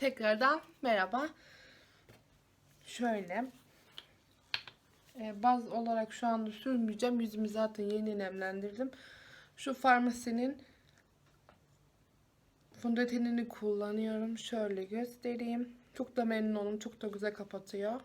Tekrardan merhaba. Şöyle. e, baz olarak şu anda sürmeyeceğim. Yüzümü zaten yeni nemlendirdim. Şu farmasinin fondötenini kullanıyorum. Şöyle göstereyim. Çok da memnun oldum. Çok da güzel kapatıyor.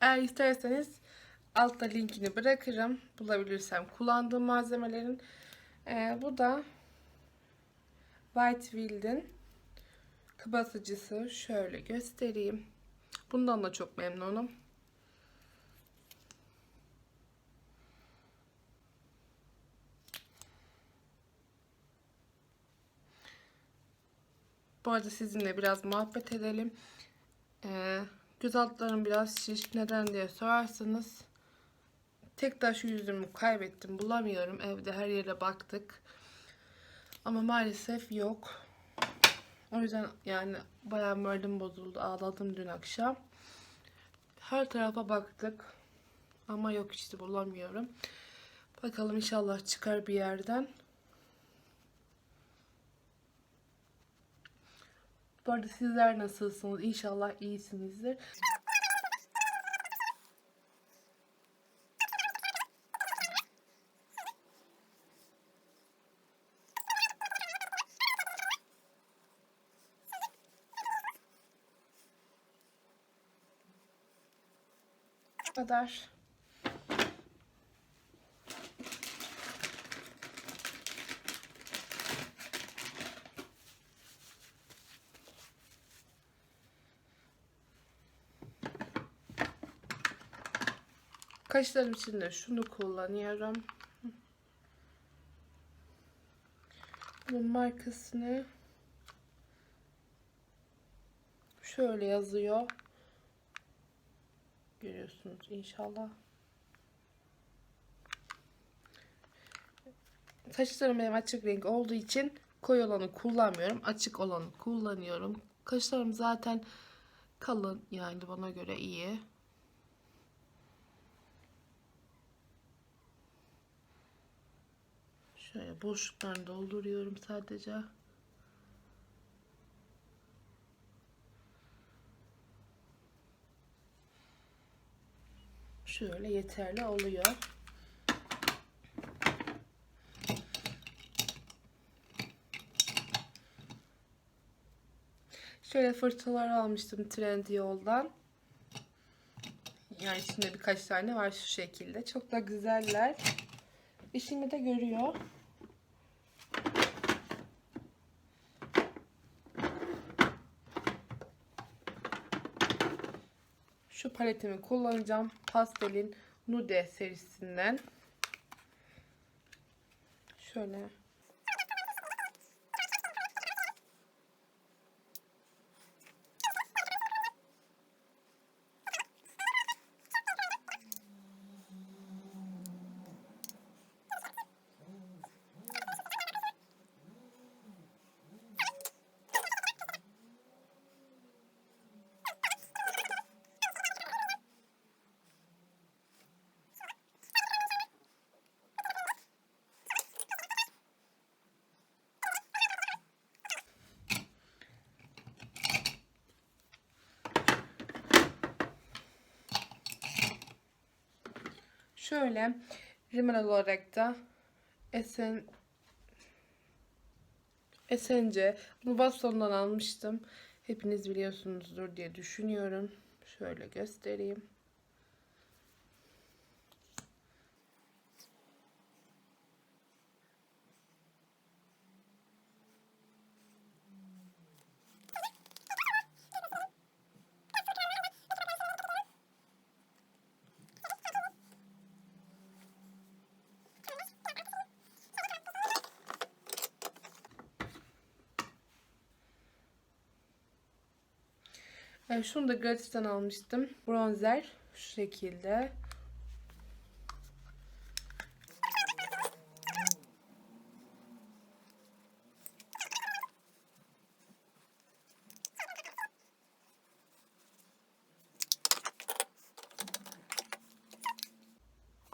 Eğer isterseniz altta linkini bırakırım. Bulabilirsem kullandığım malzemelerin. Ee, bu da White Wild'in kapatıcısı. Şöyle göstereyim. Bundan da çok memnunum. Bu arada sizinle biraz muhabbet edelim. Ee, göz altlarım biraz şiş. Neden diye sorarsanız tek taş yüzümü kaybettim. Bulamıyorum. Evde her yere baktık. Ama maalesef yok. O yüzden yani bayağı moralim bozuldu. Ağladım dün akşam. Her tarafa baktık. Ama yok işte bulamıyorum. Bakalım inşallah çıkar bir yerden. Bu arada sizler nasılsınız? İnşallah iyisinizdir. Kadar. Kaşlarım için de şunu kullanıyorum. Bunun markasını şöyle yazıyor. Görüyorsunuz inşallah. Saçlarım benim açık renk olduğu için koyu olanı kullanmıyorum. Açık olanı kullanıyorum. Kaşlarım zaten kalın yani bana göre iyi. Şöyle boşluklarını dolduruyorum sadece. Şöyle yeterli oluyor. Şöyle fırçalar almıştım Trendyol'dan. Yani içinde birkaç tane var şu şekilde. Çok da güzeller. İşimi de görüyor. Şu paletimi kullanacağım. Pastelin Nude serisinden. Şöyle. Şöyle rimel olarak da Esen Esence bunu Baston'dan almıştım. Hepiniz biliyorsunuzdur diye düşünüyorum. Şöyle göstereyim. Evet, şunu da gratisten almıştım. Bronzer şu şekilde.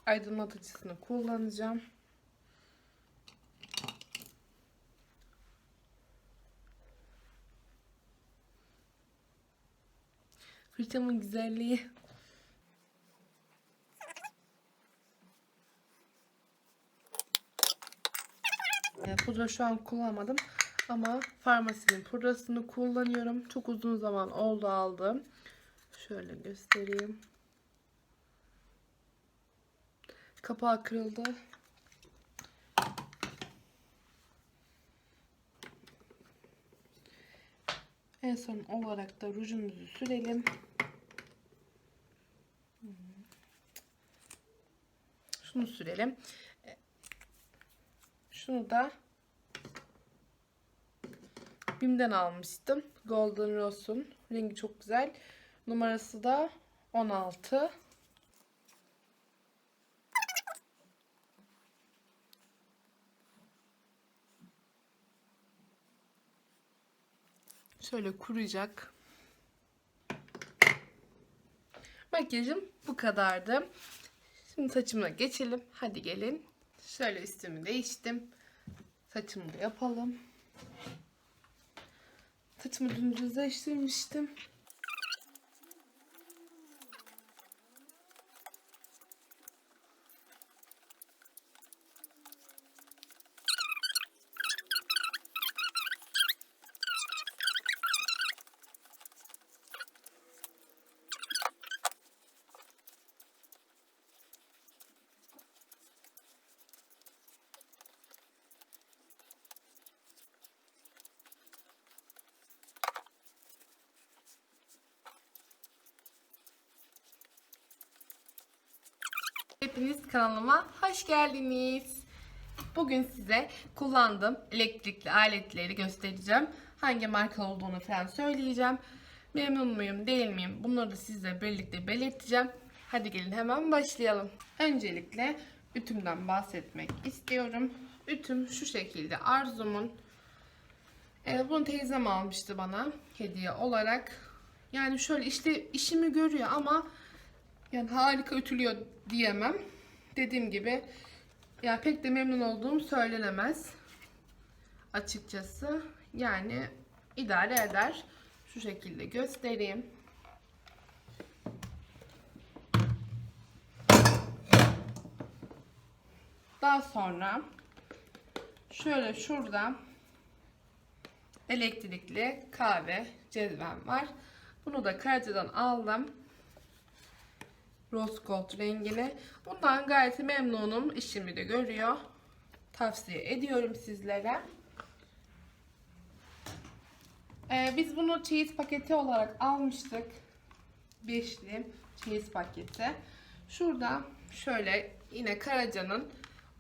aydınlatıcısını kullanacağım. Fırçamın güzelliği. E, Pudra şu an kullanmadım ama farmasinin pudrasını kullanıyorum. Çok uzun zaman oldu aldım. Şöyle göstereyim. Kapağı kırıldı. En son olarak da rujumuzu sürelim. Şunu sürelim. Şunu da Bim'den almıştım. Golden Rose'un. Rengi çok güzel. Numarası da 16. Şöyle kuruyacak. Makyajım bu kadardı. Şimdi saçımla geçelim. Hadi gelin. Şöyle üstümü değiştim. Saçımı da yapalım. Saçımı dün düzleştirmiştim. Hepiniz kanalıma hoş geldiniz. Bugün size kullandığım elektrikli aletleri göstereceğim. Hangi marka olduğunu falan söyleyeceğim. Memnun muyum değil miyim bunları da sizle birlikte belirteceğim. Hadi gelin hemen başlayalım. Öncelikle ütümden bahsetmek istiyorum. Ütüm şu şekilde Arzum'un. E, bunu teyzem almıştı bana hediye olarak. Yani şöyle işte işimi görüyor ama yani harika ütülüyor diyemem. Dediğim gibi ya pek de memnun olduğum söylenemez. Açıkçası. Yani idare eder. Şu şekilde göstereyim. Daha sonra şöyle şurada elektrikli kahve cezvem var. Bunu da Karaca'dan aldım rose gold rengini. Bundan gayet memnunum. İşimi de görüyor. Tavsiye ediyorum sizlere. Ee, biz bunu çeyiz paketi olarak almıştık. Beşli çeyiz paketi. Şurada şöyle yine Karaca'nın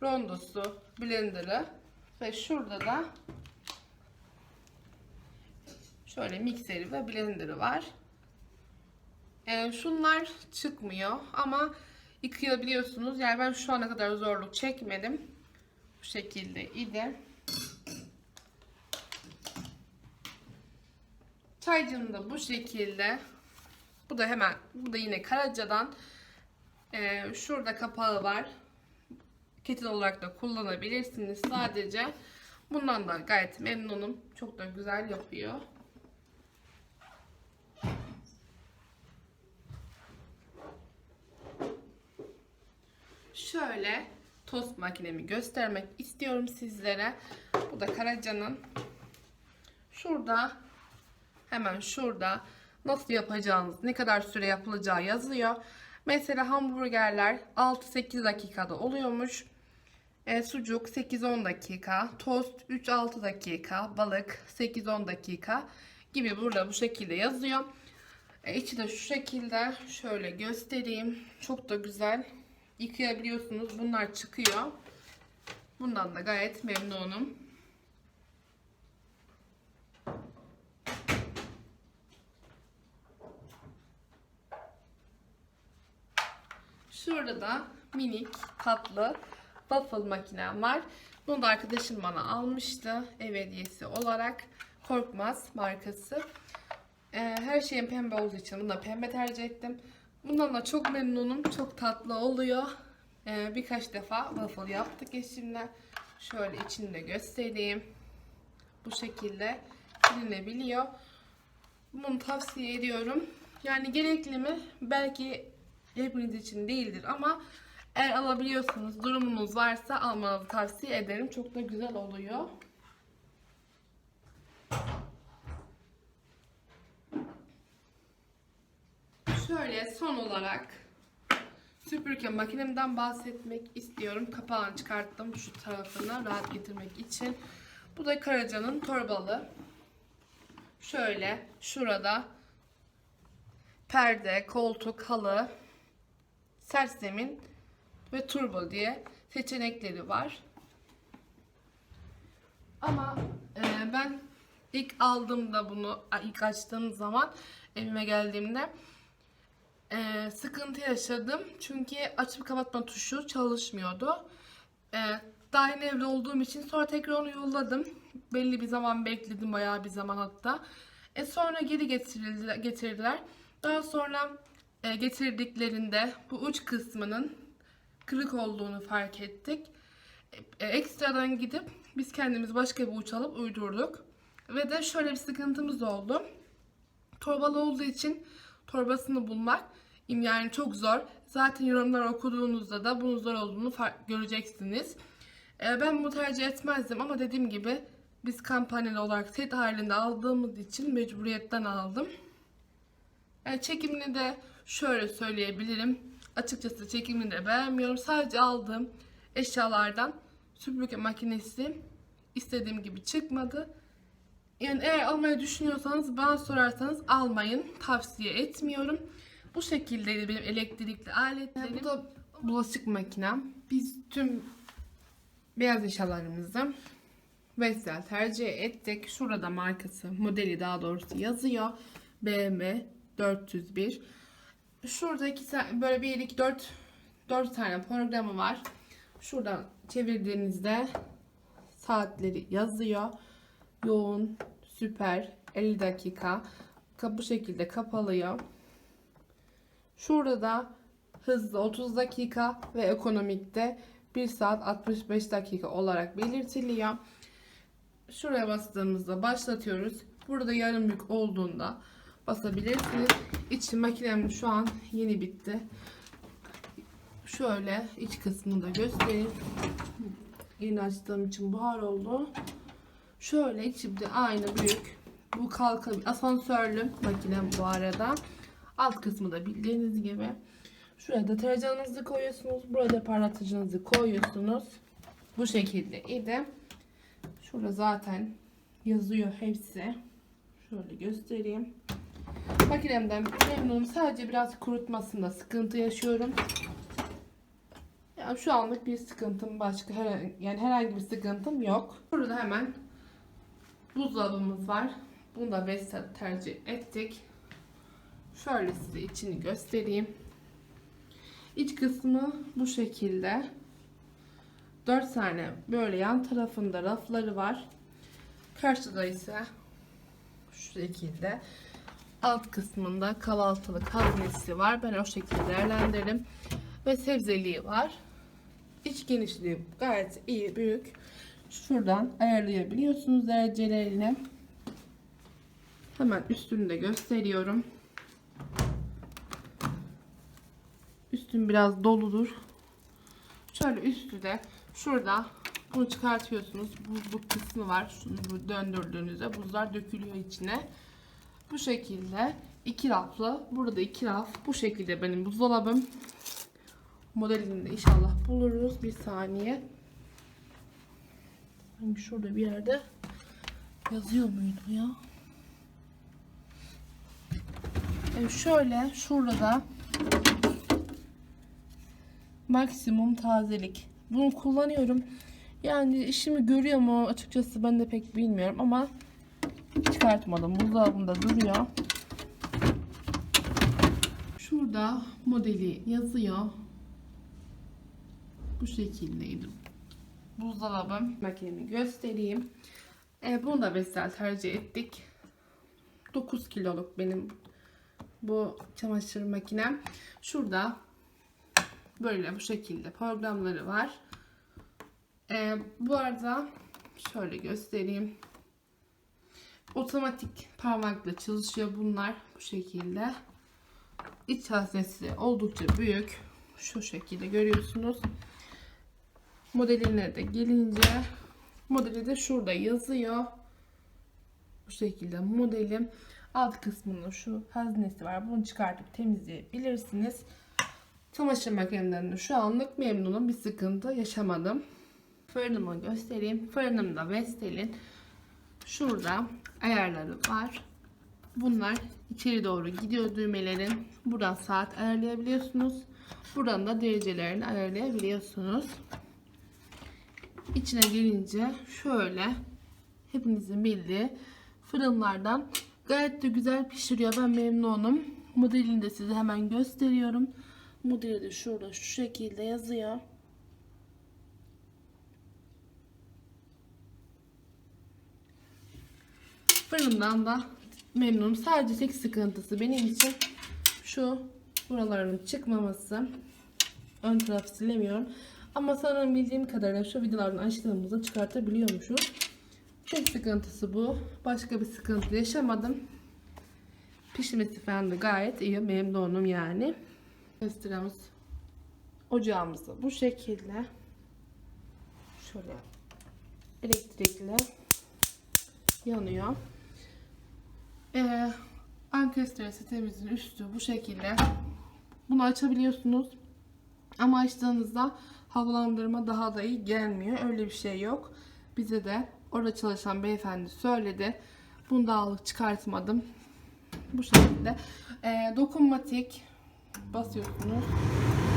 rondosu, blenderı ve şurada da şöyle mikseri ve blenderı var. Ee, şunlar çıkmıyor ama yıkayabiliyorsunuz. Yani ben şu ana kadar zorluk çekmedim. Bu şekilde idi. Çaycım da bu şekilde. Bu da hemen, bu da yine Karaca'dan. Ee, şurada kapağı var. Ketil olarak da kullanabilirsiniz sadece. Bundan da gayet memnunum. Çok da güzel yapıyor. Şöyle tost makinemi göstermek istiyorum sizlere. Bu da Karaca'nın. Şurada hemen şurada nasıl yapacağınız, ne kadar süre yapılacağı yazıyor. Mesela hamburgerler 6-8 dakikada oluyormuş. E, sucuk 8-10 dakika, tost 3-6 dakika, balık 8-10 dakika gibi burada bu şekilde yazıyor. E, içi de şu şekilde şöyle göstereyim. Çok da güzel yıkayabiliyorsunuz. Bunlar çıkıyor. Bundan da gayet memnunum. Şurada da minik tatlı waffle makinem var. Bunu da arkadaşım bana almıştı ev hediyesi olarak. Korkmaz markası. Ee, her şeyin pembe olduğu için bunu da pembe tercih ettim. Bundan da çok memnunum. Çok tatlı oluyor. Ee, birkaç defa waffle yaptık eşimle. Şöyle içini de göstereyim. Bu şekilde bilinebiliyor. Bunu tavsiye ediyorum. Yani gerekli mi? Belki hepiniz için değildir ama eğer alabiliyorsanız, durumunuz varsa almanızı tavsiye ederim. Çok da güzel oluyor. Şöyle son olarak süpürge makinemden bahsetmek istiyorum. Kapağını çıkarttım şu tarafını rahat getirmek için. Bu da Karaca'nın torbalı. Şöyle şurada perde, koltuk, halı, sert zemin ve turbo diye seçenekleri var. Ama e, ben ilk aldığımda bunu, ilk açtığım zaman evime geldiğimde e, sıkıntı yaşadım. Çünkü açıp kapatma tuşu çalışmıyordu. E, daha yeni evli olduğum için sonra tekrar onu yolladım. Belli bir zaman bekledim, bayağı bir zaman hatta. E sonra geri getirildiler, getirdiler. Daha sonra e, getirdiklerinde bu uç kısmının kırık olduğunu fark ettik. E, ekstradan gidip biz kendimiz başka bir uç alıp uydurduk. Ve de şöyle bir sıkıntımız oldu. Torbalı olduğu için torbasını bulmak yani çok zor. Zaten yorumlar okuduğunuzda da bunun zor olduğunu göreceksiniz. E, ben bunu tercih etmezdim ama dediğim gibi biz kampanyalı olarak set halinde aldığımız için mecburiyetten aldım. Yani çekimini de şöyle söyleyebilirim. Açıkçası çekimini de beğenmiyorum. Sadece aldığım eşyalardan süpürge makinesi istediğim gibi çıkmadı. Yani eğer almayı düşünüyorsanız bana sorarsanız almayın. Tavsiye etmiyorum. Bu şekildeydi benim elektrikli aletlerim. Bu da bulaşık makinem. Biz tüm beyaz eşyalarımızı Vestel tercih ettik. Şurada markası, modeli daha doğrusu yazıyor. BMW 401. Şurada iki böyle bir iki dört dört tane programı var. Şuradan çevirdiğinizde saatleri yazıyor. Yoğun, süper, 50 dakika. Bu şekilde kapalıyor. Şurada da hızlı 30 dakika ve ekonomikte 1 saat 65 dakika olarak belirtiliyor. Şuraya bastığımızda başlatıyoruz. Burada yarım yük olduğunda basabilirsiniz. İç makinem şu an yeni bitti. Şöyle iç kısmını da göstereyim. Yeni açtığım için buhar oldu. Şöyle içimde aynı büyük. Bu kalka asansörlü makinem bu arada. Alt kısmı da bildiğiniz gibi. Şuraya da tereyağınızı koyuyorsunuz. Burada parlatıcınızı koyuyorsunuz. Bu şekilde idi. Şurada zaten yazıyor hepsi. Şöyle göstereyim. Makinemden memnunum. Sadece biraz kurutmasında sıkıntı yaşıyorum. Yani şu anlık bir sıkıntım başka yani herhangi bir sıkıntım yok. Burada hemen buzdolabımız var. Bunu da Vestel tercih ettik. Şöyle size içini göstereyim. İç kısmı bu şekilde. 4 tane böyle yan tarafında rafları var. Karşıda ise şu şekilde alt kısmında kahvaltılık haznesi var. Ben o şekilde değerlendirdim. Ve sebzeliği var. İç genişliği gayet iyi, büyük. Şuradan ayarlayabiliyorsunuz derecelerini. Hemen üstünü de gösteriyorum. Üstün biraz doludur. Şöyle üstü de şurada bunu çıkartıyorsunuz. Buzluk kısmı var. Şunu döndürdüğünüzde buzlar dökülüyor içine. Bu şekilde iki raflı. Burada iki raf. Bu şekilde benim buzdolabım. Modelini de inşallah buluruz. Bir saniye. Hangi şurada bir yerde yazıyor muydu ya? Evet şöyle şurada da maksimum tazelik. Bunu kullanıyorum. Yani işimi görüyor mu açıkçası ben de pek bilmiyorum ama çıkartmadım. Buzdolabında duruyor. Şurada modeli yazıyor. Bu şekildeydi. Buzdolabı makinemi göstereyim. E, bunu da Vestel tercih ettik. 9 kiloluk benim bu çamaşır makinem. Şurada böyle bu şekilde programları var. E, bu arada şöyle göstereyim. Otomatik parmakla çalışıyor bunlar bu şekilde. İç haznesi oldukça büyük. Şu şekilde görüyorsunuz. Modeline de gelince modeli de şurada yazıyor. Bu şekilde modelim. Alt kısmında şu haznesi var. Bunu çıkartıp temizleyebilirsiniz. Çamaşır makinemden de şu anlık memnunum. Bir sıkıntı yaşamadım. Fırınımı göstereyim. Fırınımda Vestel'in şurada ayarları var. Bunlar içeri doğru gidiyor düğmelerin. Buradan saat ayarlayabiliyorsunuz. Buradan da derecelerini ayarlayabiliyorsunuz. İçine girince şöyle hepinizin bildiği fırınlardan gayet de güzel pişiriyor. Ben memnunum. Modelini de size hemen gösteriyorum. Modeli de şurada şu şekilde yazıyor. Fırından da memnunum. Sadece tek sıkıntısı benim için şu buraların çıkmaması. Ön tarafı silemiyorum. Ama sanırım bildiğim kadarıyla şu vidalarını açtığımızda çıkartabiliyormuşuz. Tek sıkıntısı bu. Başka bir sıkıntı yaşamadım. Pişmesi falan da gayet iyi. Memnunum yani. Testiremiz ocağımız da bu şekilde. Şöyle elektrikli yanıyor. Ee, ankestre sitemizin üstü bu şekilde. Bunu açabiliyorsunuz. Ama açtığınızda havalandırma daha da iyi gelmiyor. Öyle bir şey yok. Bize de orada çalışan beyefendi söyledi. Bunu da alıp çıkartmadım. Bu şekilde. Ee, dokunmatik basıyorsunuz.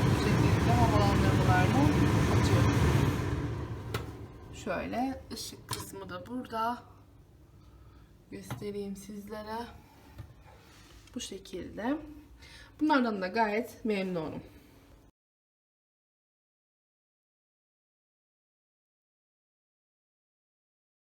Bu şekilde havalandırmalarla açıyor. Şöyle ışık kısmı da burada. Göstereyim sizlere. Bu şekilde. Bunlardan da gayet memnunum.